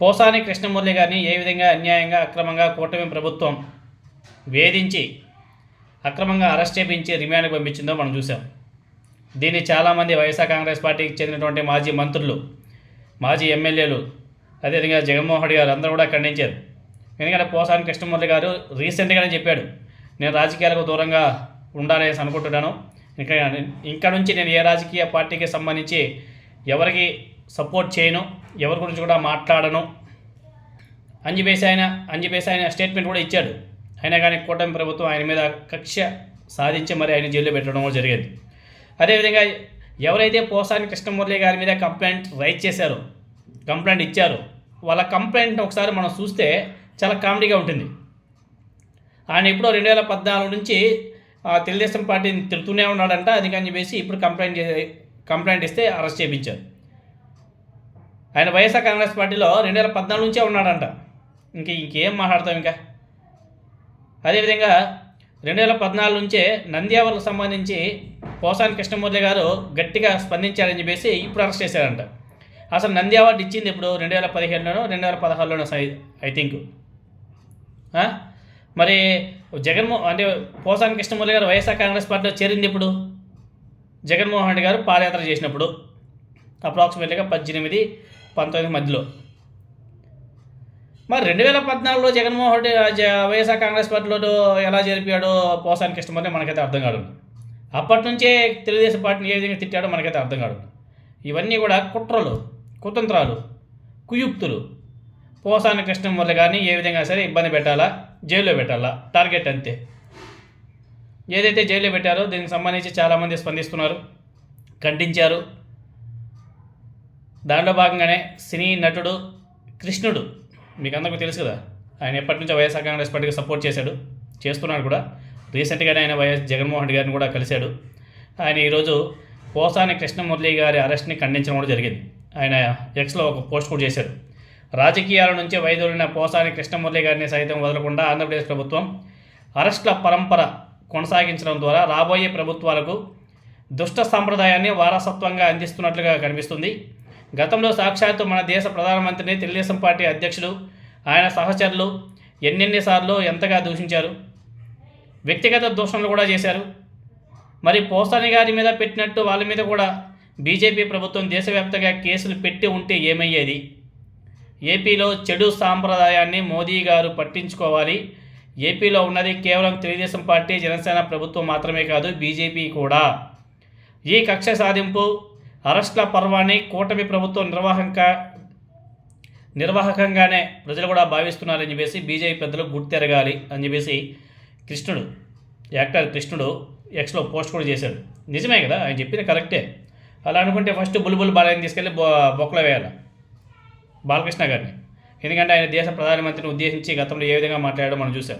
పోసాని కృష్ణమురళి గారిని ఏ విధంగా అన్యాయంగా అక్రమంగా కూటమి ప్రభుత్వం వేధించి అక్రమంగా అరెస్ట్ చేపించి రిమాండ్కి పంపించిందో మనం చూసాం దీన్ని చాలామంది వైఎస్ఆర్ కాంగ్రెస్ పార్టీకి చెందినటువంటి మాజీ మంత్రులు మాజీ ఎమ్మెల్యేలు అదేవిధంగా జగన్మోహన్ రెడ్డి గారు అందరూ కూడా ఖండించారు ఎందుకంటే పోసాని కృష్ణమూర్తి గారు రీసెంట్గానే చెప్పాడు నేను రాజకీయాలకు దూరంగా ఉండాలని అనుకుంటున్నాను. ఇంకా ఇంకా నుంచి నేను ఏ రాజకీయ పార్టీకి సంబంధించి ఎవరికి సపోర్ట్ చేయను ఎవరి గురించి కూడా మాట్లాడను. అని చెప్పేసి ఆయన అని చెప్పేసి ఆయన స్టేట్మెంట్ కూడా ఇచ్చాడు. అయినా కానీ కూటమి ప్రభుత్వం ఆయన మీద కక్ష సాధించి మరి ఆయన జైల్లో పెట్టడం కూడా జరిగేది. అదేవిధంగా ఎవరైతే పోసాని కృష్ణమురళి గారి మీద కంప్లైంట్ రైట్ చేశారో కంప్లైంట్ ఇచ్చారో వాళ్ళ కంప్లైంట్ ఒకసారి మనం చూస్తే చాలా కామెడీగా ఉంటుంది. ఆయన ఎప్పుడో రెండు వేల పద్నాలుగు నుంచి ఆ, తెలుగుదేశం పార్టీని తిడుతూనే ఉన్నాడంట. అందుకని చెప్పేసి ఇప్పుడు కంప్లైంట్ చే కంప్లైంట్ ఇస్తే అరెస్ట్ చేయించారు. ఆయన వైఎస్ఆర్ కాంగ్రెస్ పార్టీలో రెండు వేల పద్నాలుగు నుంచే ఉన్నాడంట. ఇంక ఇంకేం మాట్లాడతాం ఇంకా? అదేవిధంగా రెండు వేల పద్నాలుగు నుంచే నంద్యావరకు సంబంధించి పోసాని కృష్ణమూర్తి గారు గట్టిగా స్పందించారని చెప్పేసి ఇప్పుడు అరెస్ట్ చేశారంట. అసలు నంది అవార్డు ఇచ్చింది ఇప్పుడు రెండు వేల పదిహేడులోనో రెండు వేల పదహారులోనో సై ఐ థింక్. మరి జగన్మో అంటే పోసాని కృష్ణమూర్తి గారు వైఎస్ఆర్ కాంగ్రెస్ పార్టీలో చేరింది ఇప్పుడు జగన్మోహన్ రెడ్డి గారు పాదయాత్ర చేసినప్పుడు. అప్రాక్సిమేట్గా పద్దెనిమిది పంతొమ్మిది మధ్యలో. మరి రెండు వేల పద్నాలుగులో జగన్మోహన్ రెడ్డి వైఎస్ఆర్ కాంగ్రెస్ పార్టీలో ఎలా జరిపాడో పోసాని కృష్ణమూర్తి మనకైతే అర్థం కాదు. అప్పటి నుంచే తెలుగుదేశం పార్టీని ఏ విధంగా తిట్టాడో మనకైతే అర్థం కాదు. ఇవన్నీ కూడా కుట్రలు కుతంత్రాలు కుయుక్తులు. పోసాని కృష్ణమూర్తి కానీ ఏ విధంగా సరే ఇబ్బంది పెట్టాలా? జైల్లో పెట్టాలా? టార్గెట్ అంతే. ఏదైతే జైల్లో పెట్టారో దీనికి సంబంధించి చాలామంది స్పందిస్తున్నారు ఖండించారు. దాంట్లో భాగంగానే సినీ నటుడు కృష్ణుడు మీకు అందరికీ తెలుసు కదా ఆయన ఎప్పటి నుంచో వైఎస్ఆర్ కాంగ్రెస్ పార్టీకి సపోర్ట్ చేశాడు చేస్తున్నాడు కూడా. రీసెంట్గానే ఆయన వైఎస్ జగన్మోహన్ రెడ్డి గారిని కూడా కలిశాడు. ఆయన ఈరోజు పోసాని కృష్ణమురళి గారి అరెస్ట్ని ఖండించడం కూడా జరిగింది. ఆయన ఎక్స్లో ఒక పోస్ట్ కూడా చేశాడు. రాజకీయాల నుంచి వైదొలిన పోసాని కృష్ణమురళి గారిని సైతం వదలకుండా ఆంధ్రప్రదేశ్ ప్రభుత్వం అరెస్టుల పరంపర కొనసాగించడం ద్వారా రాబోయే ప్రభుత్వాలకు దుష్ట సాంప్రదాయాన్ని వారసత్వంగా అందిస్తున్నట్లుగా కనిపిస్తుంది. గతంలో సాక్షాత్తు మన దేశ ప్రధానమంత్రిని తెలుగుదేశం పార్టీ అధ్యక్షులు ఆయన సహచరులు ఎన్నెన్నిసార్లు ఎంతగా దూషించారు వ్యక్తిగత దూషణలు కూడా చేశారు. మరి పోసాని గారి మీద పెట్టినట్టు వాళ్ళ మీద కూడా బీజేపీ ప్రభుత్వం దేశవ్యాప్తంగా కేసులు పెట్టి ఉంటే ఏమయ్యేది? ఏపీలో చెడు సాంప్రదాయాన్ని మోదీ గారు పట్టించుకోవాలి. ఏపీలో ఉన్నది కేవలం తెలుగుదేశం పార్టీ జనసేన ప్రభుత్వం మాత్రమే కాదు బీజేపీ కూడా. ఈ కక్ష సాధింపు అరెస్ట్ల పర్వాన్ని కూటమి ప్రభుత్వం నిర్వాహక నిర్వాహకంగానే ప్రజలు కూడా భావిస్తున్నారని చెప్పేసి బీజేపీ పెద్దలు గుర్తెరగాలి అని చెప్పేసి కృష్ణుడు యాక్టర్ కృష్ణుడు ఎక్స్లో పోస్ట్ కూడా చేశాడు. నిజమే కదా? ఆయన చెప్పింది కరెక్టే. అలా అనుకుంటే ఫస్ట్ బుల్బుల్ బాలయ్యని తీసుకెళ్ళి బొ బొక్కలో వేయాలి? బాలకృష్ణ గారిని. ఎందుకంటే ఆయన దేశ ప్రధానమంత్రిని ఉద్దేశించి గతంలో ఏ విధంగా మాట్లాడాడో మనం చూసాం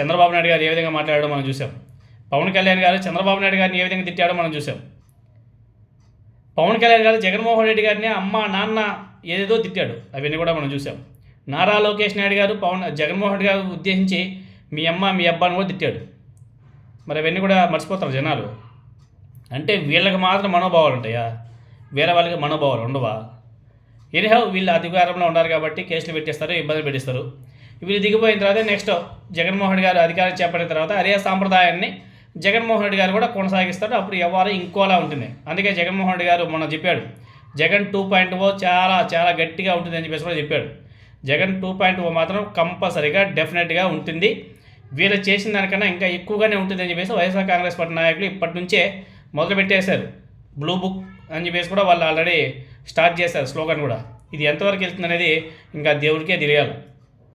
చంద్రబాబు నాయుడు గారు ఏ విధంగా మాట్లాడాడో మనం చూసాం పవన్ కళ్యాణ్ గారు చంద్రబాబు నాయుడు గారిని ఏ విధంగా తిట్టాడో మనం చూసాం పవన్ కళ్యాణ్ గారు జగన్మోహన్ రెడ్డి గారిని అమ్మ నాన్న ఏదేదో తిట్టాడు. అవన్నీ కూడా మనం చూసాం నారా లోకేష్ నాయుడు గారు పవన్ జగన్మోహన్ రెడ్డి గారు ఉద్దేశించి మీ అమ్మ మీ అబ్బాని కూడా తిట్టాడు. మరి అవన్నీ కూడా మర్చిపోతారు జనాలు. అంటే వీళ్ళకి మాత్రం మనోభావాలు ఉంటాయా? వేరే వాళ్ళకి మనోభావాలు ఉండవా? ఎనిహౌ వీళ్ళు అధికారంలో ఉన్నారు కాబట్టి కేసులు పెట్టేస్తారు ఇబ్బందులు పెట్టిస్తారు. వీళ్ళు దిగిపోయిన తర్వాత నెక్స్ట్ జగన్మోహన్ గారు అధికారం చేపట్టిన తర్వాత అదే సాంప్రదాయాన్ని జగన్మోహన్ రెడ్డి గారు కూడా కొనసాగిస్తాడు. అప్పుడు ఎవరు ఇంకోలా ఉంటుంది. అందుకే జగన్మోహన్ రెడ్డి గారు మొన్న చెప్పాడు. జగన్ టూ పాయింట్ ఓ చాలా చాలా గట్టిగా ఉంటుంది అని చెప్పేసి కూడా చెప్పాడు. జగన్ టూ పాయింట్ ఓ మాత్రం కంపల్సరీగా డెఫినెట్గా ఉంటుంది. వీళ్ళు చేసిన దానికన్నా ఇంకా ఎక్కువగానే ఉంటుంది అని చెప్పేసి వైఎస్ఆర్ కాంగ్రెస్ పార్టీ నాయకులు ఇప్పటి నుంచే మొదలుపెట్టేశారు. బ్లూ బుక్ అని చెప్పేసి కూడా వాళ్ళు ఆల్రెడీ స్టార్ట్ చేశారు స్లోగన్ కూడా. ఇది ఎంతవరకు వెళ్తుంది అనేది ఇంకా దేవుడికే తెలియాలి.